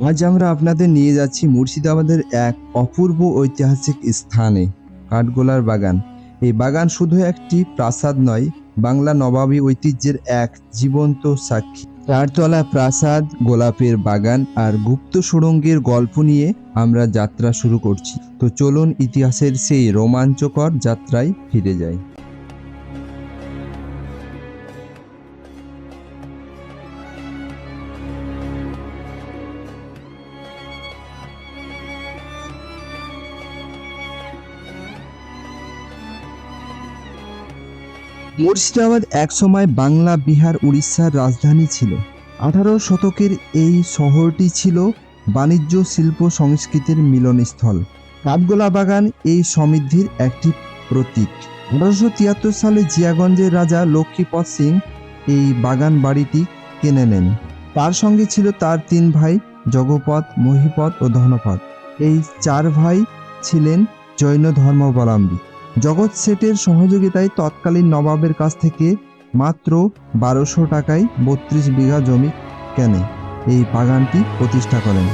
আজ আমরা আপনাদের নিয়ে যাচ্ছি মুর্শিদাবাদের এক অপূর্ব ঐতিহাসিক স্থানে, কাঠগোলার বাগান। এই বাগান শুধু একটি প্রাসাদ নয়, বাংলা নবাবী ঐতিহ্যের এক জীবন্ত সাক্ষী। চারতলা প্রাসাদ, গোলাপের বাগান আর গুপ্ত সুড়ঙ্গের গল্প নিয়ে আমরা যাত্রা শুরু করছি। তো চলুন ইতিহাসের সেই রোমাঞ্চকর যাত্রায় ফিরে যাই। মুর্শিদাবাদ একসময় বাংলা, বিহার, উড়িষ্যার রাজধানী ছিল। আঠারো শতকের এই শহরটি ছিল বাণিজ্য, শিল্প, সংস্কৃতির মিলনস্থল। কাঠগোলা বাগান এই সমৃদ্ধির একটি প্রতীক। আঠারোশো তিয়াত্তর সালে জিয়াগঞ্জের রাজা লক্ষ্মীপদ সিং এই বাগান বাড়িটি কিনে নেন। তার সঙ্গে ছিল তার তিন ভাই জগপথ মহিপদ ও ধনপদ। এই চার ভাই ছিলেন জৈন ধর্মাবলম্বী। জগৎ শেঠের সহযোগিতায় তৎকালীন নবাবের কাছ থেকে মাত্র বারোশো টাকায় বত্রিশ বিঘা জমি কেনে এই বাগানটি প্রতিষ্ঠা করেন।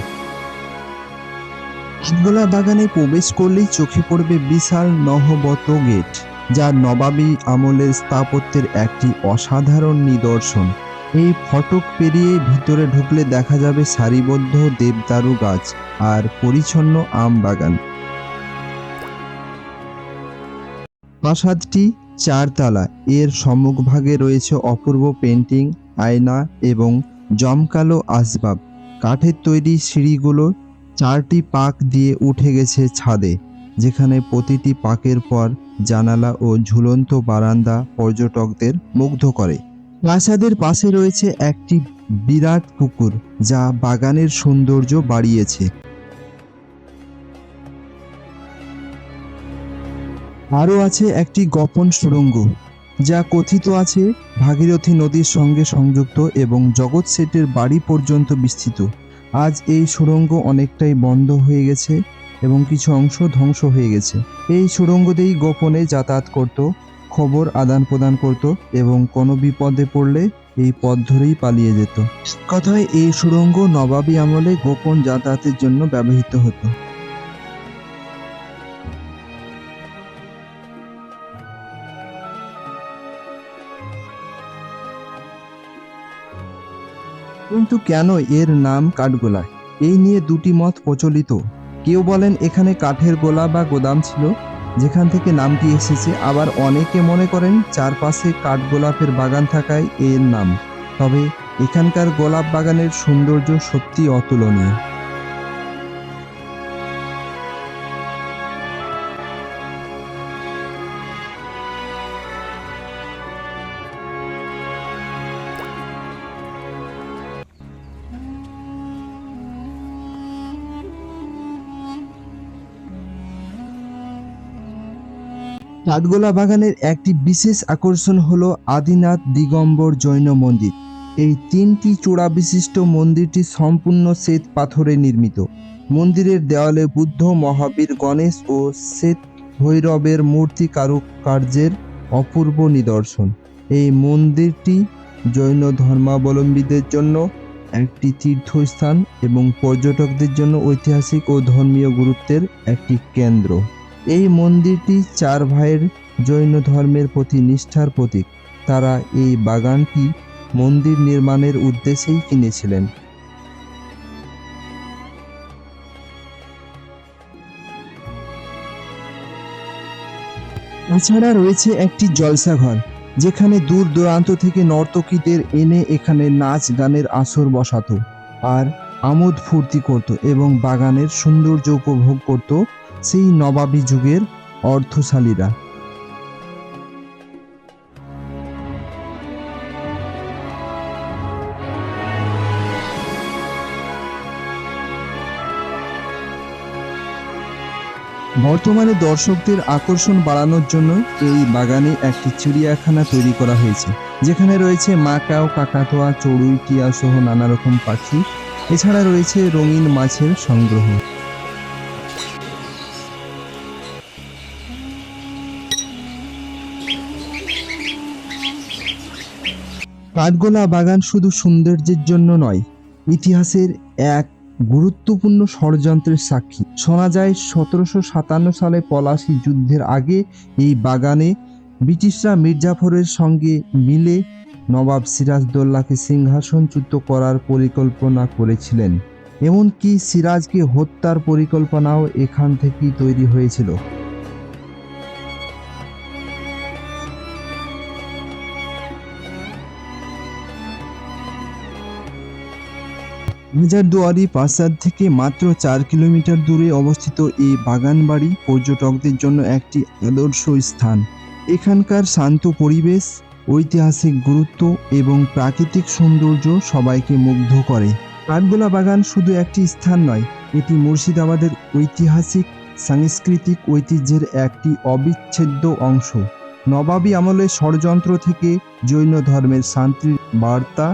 কাঠগোলা বাগানে প্রবেশ করলেই চোখে পড়বে বিশাল নহবত গেট, যা নবাবী আমলের স্থাপত্যের একটি অসাধারণ নিদর্শন। এই ফটক পেরিয়ে ভিতরে ঢুকলে দেখা যাবে সারিবদ্ধ দেবদারু গাছ আর পরিচ্ছন্ন আম বাগান প্রাসাদটি চারতলা। এর সম্মুখভাগে রয়েছে অপূর্ব পেন্টিং আয়না এবং জমকালো আসবাব। কাঠের তৈরি সিঁড়িগুলো চারটি পাক দিয়ে উঠে গেছে ছাদে, যেখানে প্রতিটি পাকের পর জানালা ও ঝুলন্ত বারান্দা পর্যটকদের মুগ্ধ করে। প্রাসাদের পাশে রয়েছে একটি বিরাট পুকুর, যা বাগানের সৌন্দর্য বাড়িয়েছে। আরও আছে একটি গোপন সুড়ঙ্গ, যা কথিত আছে ভাগীরথী নদীর সঙ্গে সংযুক্ত এবং জগৎ সেটের বাড়ি পর্যন্ত বিস্তৃত। আজ এই সুড়ঙ্গ অনেকটাই বন্ধ হয়ে গেছে এবং কিছু অংশ ধ্বংস হয়ে গেছে। এই সুড়ঙ্গ দিয়েই গোপনে যাতায়াত করত, খবর আদান প্রদান করত এবং কোনো বিপদে পড়লে এই পথ ধরেই পালিয়ে যেত। কথায় এই সুড়ঙ্গ নবাবী আমলে গোপন যাতায়াতের জন্য ব্যবহৃত হতো। কিন্তু কেন এর নাম কাঠগোলা? এই নিয়ে দুটি মত প্রচলিত। কেউ বলেন এখানে কাঠের গোলা বা গোদাম ছিল, যেখান থেকে নামটি এসেছে। আবার অনেকে মনে করেন চারপাশে কাঠগোলাপের বাগান থাকায় এর নাম। তবে এখানকার গোলাপ বাগানের সৌন্দর্য সত্যি অতুলনীয়। কাঠগোলা বাগানের একটি বিশেষ আকর্ষণ হলো আদিনাথ দিগম্বর জৈন মন্দির। এই তিনটি চূড়া বিশিষ্ট মন্দিরটি সম্পূর্ণ শ্বেত পাথরে নির্মিত। মন্দিরের দেওয়ালে বুদ্ধ, মহাবীর, গণেশ ও শ্বেত ভৈরবের মূর্তি কারুকার্যের অপূর্ব নিদর্শন। এই মন্দিরটি জৈন ধর্মাবলম্বীদের জন্য একটি তীর্থস্থান এবং পর্যটকদের জন্য ঐতিহাসিক ও ধর্মীয় গুরুত্বের একটি কেন্দ্র। এই মন্দিরটি চার ভাইয়ের জৈন ধর্মের প্রতি নিষ্ঠার প্রতীক। তারা এই বাগানটি মন্দির নির্মাণের উদ্দেশ্যেই কিনেছিলেন। এছাড়া রয়েছে একটি জলসাঘর, যেখানে দূর দূরান্ত থেকে নর্তকীদের এনে এখানে নাচ গানের আসর বসাতো, আর আমোদ ফুর্তি করত এবং বাগানের সৌন্দর্য উপভোগ করত সেই নবাবী যুগের অর্থশালীরা। বর্তমানে দর্শকদের আকর্ষণ বাড়ানোর জন্য এই বাগানে একটি চিড়িয়াখানা তৈরি করা হয়েছে, যেখানে রয়েছে মাকাও, কাকাতোয়া, চড়ুই, টিয়া সহ নানা রকম পাখি। এছাড়া রয়েছে রঙিন মাছের সংগ্রহ। কাঠগোলা বাগান শুধু সৌন্দর্যের জন্য নয়, ইতিহাসের এক গুরুত্বপূর্ণ ষড়যন্ত্রের সাক্ষী। শোনা যায়, সতেরোশো সাতান্ন সালে পলাশী যুদ্ধের আগে এই বাগানে ব্রিটিশরা মির্জাফরের সঙ্গে মিলে নবাব সিরাজদৌল্লাকে সিংহাসনচ্যুত করার পরিকল্পনা করেছিলেন। এমনকি সিরাজকে হত্যার পরিকল্পনাও এখান থেকেই তৈরি হয়েছিল। হাজারদুয়ারি প্রাসাদ থেকে মাত্র চার কিলোমিটার দূরে অবস্থিত এই বাগানবাড়ি পর্যটকদের জন্য একটি আদর্শ স্থান। এখানকার শান্ত পরিবেশ, ঐতিহাসিক গুরুত্ব এবং প্রাকৃতিক সৌন্দর্য সবাইকে মুগ্ধ করে। কাঠগোলা বাগান শুধু একটি স্থান নয়, এটি মুর্শিদাবাদের ঐতিহাসিক, সাংস্কৃতিক ঐতিহ্যের একটি অবিচ্ছেদ্য অংশ। নবাবী আমলের ষড়যন্ত্র থেকে জৈন ধর্মের শান্তির বার্তা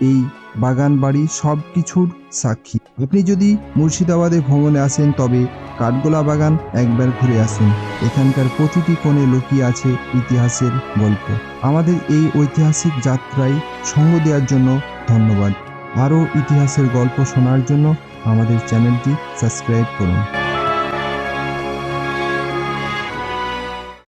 এই বাগান বাড়ি সব কিছুর সাক্ষী। আপনি যদি মুর্শিদাবাদে ভ্রমণে আসেন, তবে কাঠগোলা বাগান একবার ঘুরে আসুন। এখানকার প্রতিটি কোণে লুকিয়ে আছে ইতিহাসের গল্প। আমাদের এই ঐতিহাসিক যাত্রায় সঙ্গ দেওয়ার জন্য ধন্যবাদ। আরও ইতিহাসের গল্প শোনার জন্য আমাদের চ্যানেলটি সাবস্ক্রাইব করুন।